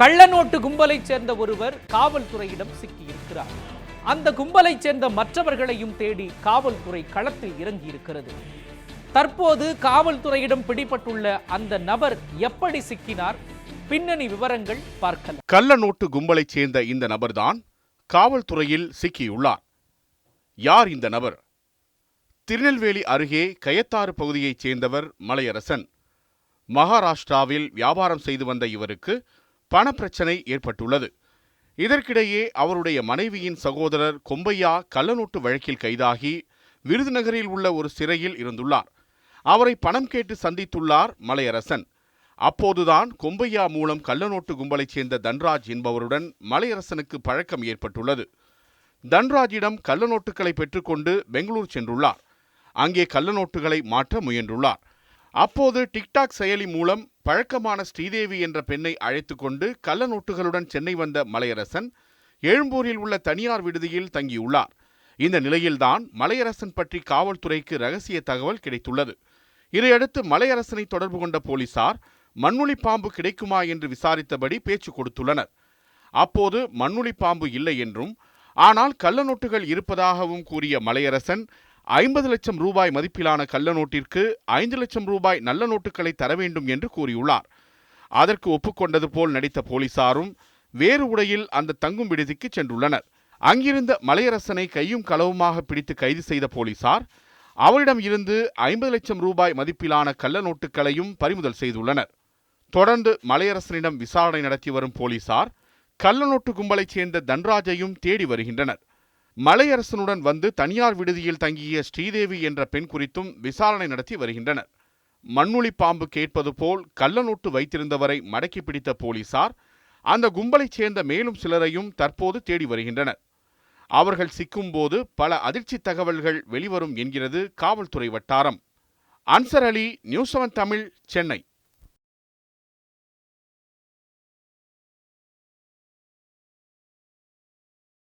கள்ளநோட்டு கும்பலைச் சேர்ந்த ஒருவர் காவல்துறையிடம் சிக்கியிருக்கிறார். அந்த கும்பலைச் சேர்ந்த மற்றவர்களையும் தேடி காவல்துறை களத்தில் இறங்கியிருக்கிறது. தற்போது காவல்துறையிடம் பிடிபட்டுள்ள அந்த நபர் எப்படி சிக்கினார்? பின்னணி விவரங்கள் பார்க்கலாம். கள்ள நோட்டு கும்பலைச் சேர்ந்த இந்த நபர்தான் காவல்துறையில் சிக்கியுள்ளார். யார் இந்த நபர்? திருநெல்வேலி அருகே கயத்தாறு பகுதியைச் சேர்ந்தவர் மலையரசன். மகாராஷ்டிராவில் வியாபாரம் செய்து வந்த இவருக்கு பணப்பிரச்சனை ஏற்பட்டுள்ளது. இதற்கிடையே அவருடைய மனைவியின் சகோதரர் கொம்பையா கள்ளநோட்டு வழக்கில் கைதாகி விருதுநகரில் உள்ள ஒரு சிறையில் இருந்துள்ளார். அவரை பணம் கேட்டு சந்தித்துள்ளார் மலையரசன். அப்போதுதான் கொம்பையா மூலம் கள்ளநோட்டு கும்பலைச் சேர்ந்த தன்ராஜ் என்பவருடன் மலையரசனுக்கு பழக்கம் ஏற்பட்டுள்ளது. தன்ராஜிடம் கள்ளநோட்டுகளை பெற்றுக்கொண்டு பெங்களூர் சென்றுள்ளார். அங்கே கள்ளநோட்டுகளை மாற்ற முயன்றுள்ளார். அப்போது டிக்டாக் செயலி மூலம் பழக்கமான ஸ்ரீதேவி என்ற பெண்ணை அழைத்து கொண்டு கள்ளநோட்டுகளுடன் சென்னை வந்த மலையரசன் எழும்பூரில் உள்ள தனியார் விடுதியில் தங்கியுள்ளார். இந்த நிலையில்தான் மலையரசன் பற்றி காவல்துறைக்கு ரகசிய தகவல் கிடைத்துள்ளது. இதையடுத்து மலையரசனை தொடர்பு கொண்ட போலீசார் மண்ணுளி பாம்பு கிடைக்குமா? என்று விசாரித்தபடி பேச்சு கொடுத்துள்ளனர். அப்போது மண்ணுளி பாம்பு இல்லை என்றும் ஆனால் கள்ளநோட்டுகள் இருப்பதாகவும் கூறிய மலையரசன் ஐம்பது லட்சம் ரூபாய் மதிப்பிலான கள்ள நோட்டிற்கு ஐந்து லட்சம் ரூபாய் நல்ல நோட்டுகளை தர வேண்டும் என்று கூறியுள்ளார். அதற்கு ஒப்புக்கொண்டது போல் நடித்த போலீசாரும் வேறு உடையில் அந்த தங்கும் விடுதிக்கு சென்றுள்ளனர். அங்கிருந்த மலையரசனை கையும் களவுமாக பிடித்து கைது செய்த போலீசார் அவரிடம் இருந்து ஐம்பது லட்சம் ரூபாய் மதிப்பிலான கள்ள நோட்டுகளையும் பறிமுதல் செய்துள்ளனர். தொடர்ந்து மலையரசனிடம் விசாரணை நடத்தி வரும் போலீசார் கள்ளநோட்டு கும்பலைச் சேர்ந்த தன்ராஜையும் தேடி வருகின்றனர். மலையரசனுடன் வந்து தனியார் விடுதியில் தங்கிய ஸ்ரீதேவி என்ற பெண் குறித்தும் விசாரணை நடத்தி வருகின்றனர். மண்ணுளி பாம்பு கேட்பது போல் கள்ளநோட்டு வைத்திருந்தவரை மடக்கி பிடித்த போலீசார் அந்த கும்பலைச் சேர்ந்த மேலும் சிலரையும் தற்போது தேடி வருகின்றனர். அவர்கள் சிக்கும்போது பல அதிர்ச்சி தகவல்கள் வெளிவரும் என்கிறது காவல்துறை வட்டாரம். Ansar Ali news seven Tamil Chennai.